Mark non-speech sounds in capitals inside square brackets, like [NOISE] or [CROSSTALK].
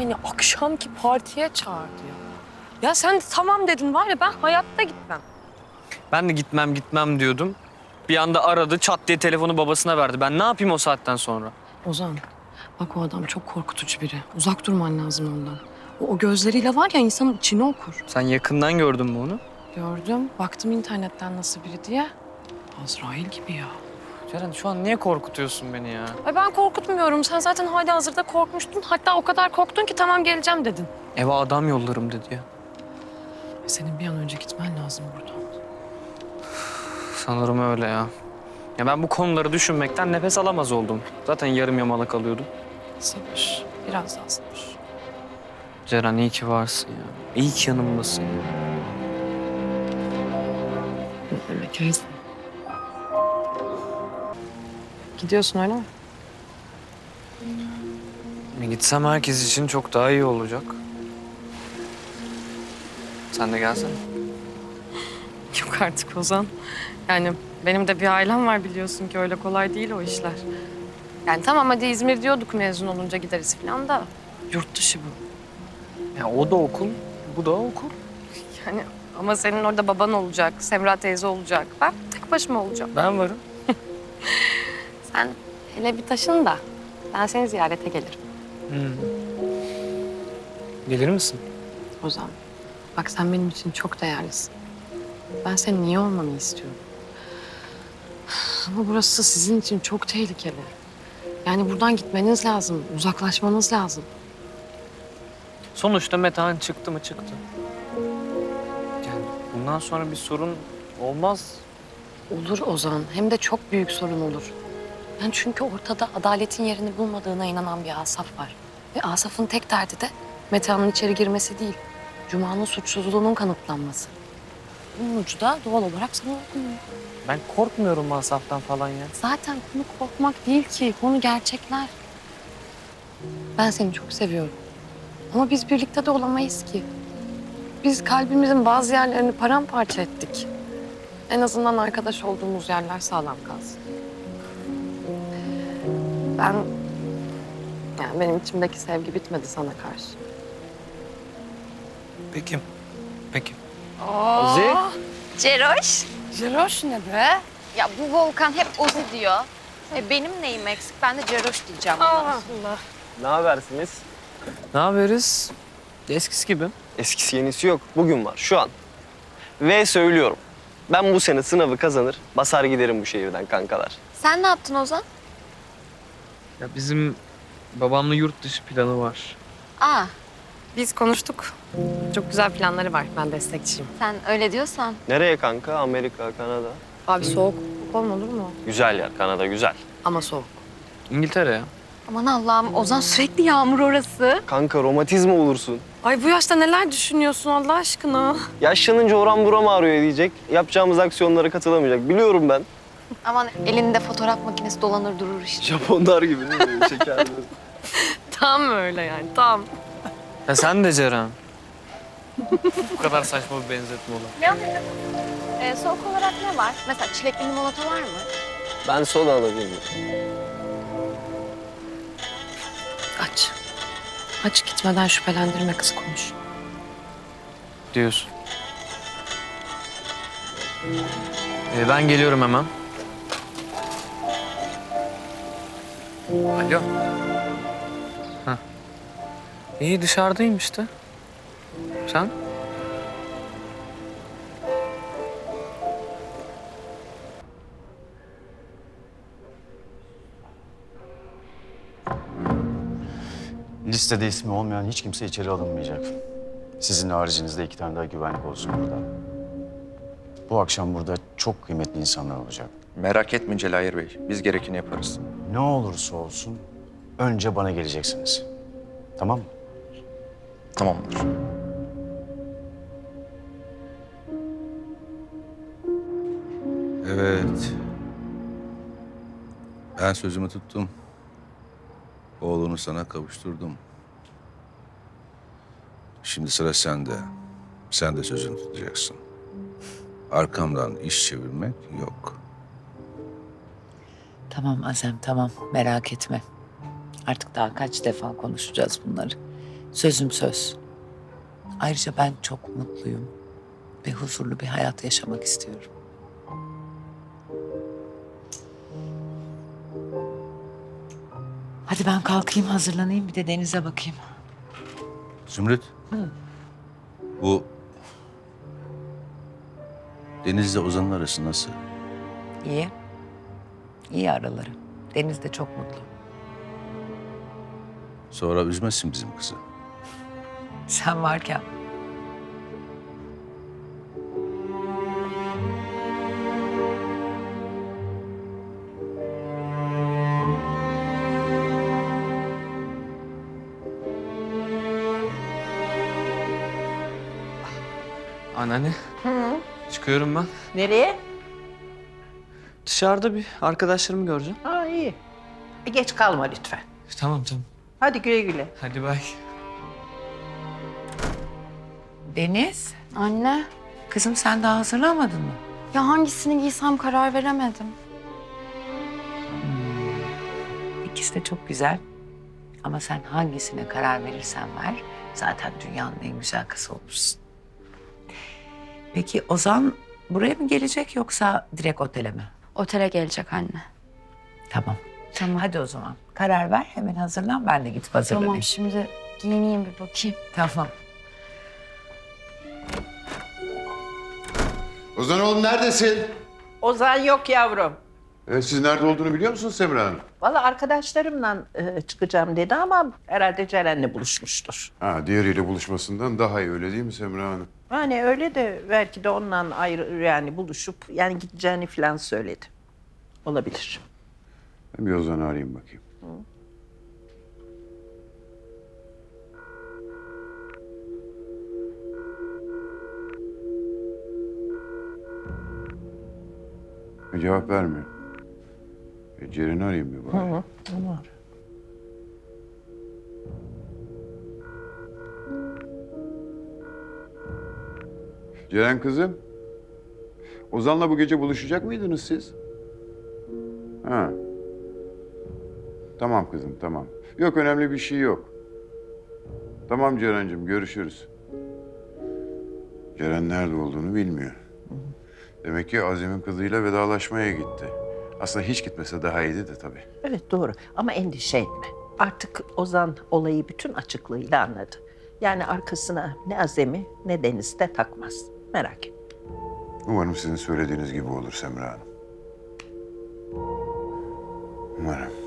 Yani akşamki partiye çağırdı ya. Ya sen tamam dedin var ya ben hayatta gitmem. Ben de gitmem gitmem diyordum. Bir anda aradı çat diye telefonu babasına verdi. Ben ne yapayım o saatten sonra? Ozan bak o adam çok korkutucu biri. Uzak durman lazım ondan. O, o gözleriyle var ya insanın içini okur. Sen yakından gördün mü onu? Gördüm. Baktım internetten nasıl biri diye. Azrail gibi ya. Ceren şu an niye korkutuyorsun beni ya? Ay ben korkutmuyorum. Sen zaten hali hazırda korkmuştun. Hatta o kadar korktun ki tamam geleceğim dedin. Eve adam yollarım dedi ya. Senin bir an önce gitmen lazım buradan. Sanırım öyle ya. Ya ben bu konuları düşünmekten nefes alamaz oldum. Zaten yarım yamalak alıyordum. Sabır. Biraz daha sabır. Ceren iyi ki varsın ya. İyi ki yanımdasın. ya. Ne demek öyle? Gidiyorsun öyle mi? Gitsem herkes için çok daha iyi olacak. Sen de gelsene. [LAUGHS] Yok artık Ozan. Yani benim de bir ailem var biliyorsun ki öyle kolay değil o işler. Yani tamam hadi İzmir diyorduk mezun olunca gideriz falan da yurt dışı bu. Ya o da okul, bu da okul. [LAUGHS] Yani ama senin orada baban olacak, Semra teyze olacak. Ben tek başıma olacağım. Ben varım. Sen hele bir taşın da ben seni ziyarete gelirim. Gelir misin? Ozan bak sen benim için çok değerlisin. Ben senin iyi olmanı istiyorum. Ama burası sizin için çok tehlikeli. Yani buradan gitmeniz lazım, uzaklaşmanız lazım. Sonuçta Metehan çıktı mı çıktı. Yani bundan sonra bir sorun olmaz. Olur Ozan, hem de çok büyük sorun olur. Yani çünkü ortada adaletin yerini bulmadığına inanan bir Asaf var. Ve Asaf'ın tek derdi de Metehan'ın içeri girmesi değil, Cuma'nın suçsuzluğunun kanıtlanması. Bunun ucu da doğal olarak sana dokunuyor. Ben korkmuyorum masraftan falan ya. Zaten konu korkmak değil ki, konu gerçekler. Ben seni çok seviyorum. Ama biz birlikte de olamayız ki. Biz kalbimizin bazı yerlerini paramparça ettik. En azından arkadaş olduğumuz yerler sağlam kalsın. Ben... Yani benim içimdeki sevgi bitmedi sana karşı. Peki. Peki. Ozi? Ceroş. Jeroş ne be? Ya bu Volkan hep Ozi diyor. E benim neyim eksik? Ben de Ceroş diyeceğim buna. Allah. Ne habersiniz? Ne yapıyoruz? Eskisi gibi. Eskisi yenisi yok. Bugün var, şu an. Ve söylüyorum. Ben bu sene sınavı kazanır, basar giderim bu şehirden kankalar. Sen ne yaptın Ozan? Ya bizim babamla yurt dışı planı var. Aa, Biz konuştuk. Çok güzel planları var. Ben destekçiyim. sen öyle diyorsan. Nereye kanka? Amerika, Kanada. Abi soğuk. Soğuk olur mu? Güzel yer, Kanada güzel. Ama soğuk. İngiltere ya. Aman Allah'ım Ozan sürekli yağmur orası. Kanka romatizma olursun. Ay bu yaşta neler düşünüyorsun Allah aşkına? Yaşlanınca oran buram ağrıyor diyecek. Yapacağımız aksiyonlara katılamayacak. Biliyorum ben. Aman elinde fotoğraf makinesi dolanır durur işte. Japonlar gibi değil mi? Şeker. [LAUGHS] Tam öyle yani tam. Ya sen de Ceren. Bu kadar saçma bir benzetme olur. Ne yapayım? Ee, soğuk olarak ne var? Mesela çilekli limonata var mı? ben soda alabilirim. Aç. Aç gitmeden şüphelendirme kız konuş. Diyorsun. Ee, ben geliyorum hemen. Alo. Hah. İyi dışarıdayım işte. Sen? Listede ismi olmayan hiç kimse içeri alınmayacak. Sizin haricinizde iki tane daha güvenlik olsun burada. Bu akşam burada çok kıymetli insanlar olacak. Merak etmeyin Celayir Bey. Biz gerekeni yaparız. Ne olursa olsun önce bana geleceksiniz. Tamam mı? Tamamdır. Evet. Ben sözümü tuttum. Oğlunu sana kavuşturdum. Şimdi sıra sende. Sen de sözünü tutacaksın. Arkamdan iş çevirmek yok. Tamam Azem tamam merak etme. Artık daha kaç defa konuşacağız bunları. Sözüm söz. Ayrıca ben çok mutluyum ve huzurlu bir hayat yaşamak istiyorum. Hadi ben kalkayım hazırlanayım bir de denize bakayım. Zümrüt. Bu Deniz'le Ozan'ın arası nasıl? İyi. İyi araları. Deniz de çok mutlu. Sonra üzmezsin bizim kızı. Sen varken. Anneanne. Çıkıyorum ben. Nereye? Dışarıda bir arkadaşlarımı göreceğim. Aa iyi. E, geç kalma lütfen. Tamam tamam. Hadi güle güle. Hadi bay. Deniz, Anne, kızım sen daha hazırlanmadın mı? ya hangisini giysem karar veremedim. İkisi de çok güzel. Ama sen hangisine karar verirsen ver, zaten dünyanın en güzel kızı olursun. Peki Ozan buraya mı gelecek yoksa direkt otele mi? Otele gelecek anne. Tamam. Tamam. Hadi o zaman karar ver, hemen hazırlan. Ben de gidip hazırlanayım. Tamam şimdi giyineyim bir bakayım. Tamam. Ozan oğlum neredesin? Ozan yok yavrum. Evet, siz nerede olduğunu biliyor musunuz Semra Hanım? Vallahi arkadaşlarımla e, çıkacağım dedi ama herhalde Ceren'le buluşmuştur. Ha, diğeriyle buluşmasından daha iyi öyle değil mi Semra Hanım? Hani öyle de belki de onunla ayrı yani buluşup yani gideceğini falan söyledi. Olabilir. Ben bir Ozan'ı arayayım bakayım. E, cevap vermiyor. Ceren'i arayayım bir bari. Onu ar. Ceren kızım. Ozan'la bu gece buluşacak mıydınız siz? Ha. Tamam kızım, tamam. Yok önemli bir şey yok. Tamam Ceren'cim, görüşürüz. Ceren nerede olduğunu bilmiyor. Demek ki Azim'in kızıyla vedalaşmaya gitti. Aslında hiç gitmese daha iyiydi de tabii. Evet doğru ama endişe etme. Artık Ozan olayı bütün açıklığıyla anladı. Yani arkasına ne Azem'i ne Deniz de takmaz. Merak etme. Umarım sizin söylediğiniz gibi olur Semra Hanım. Umarım.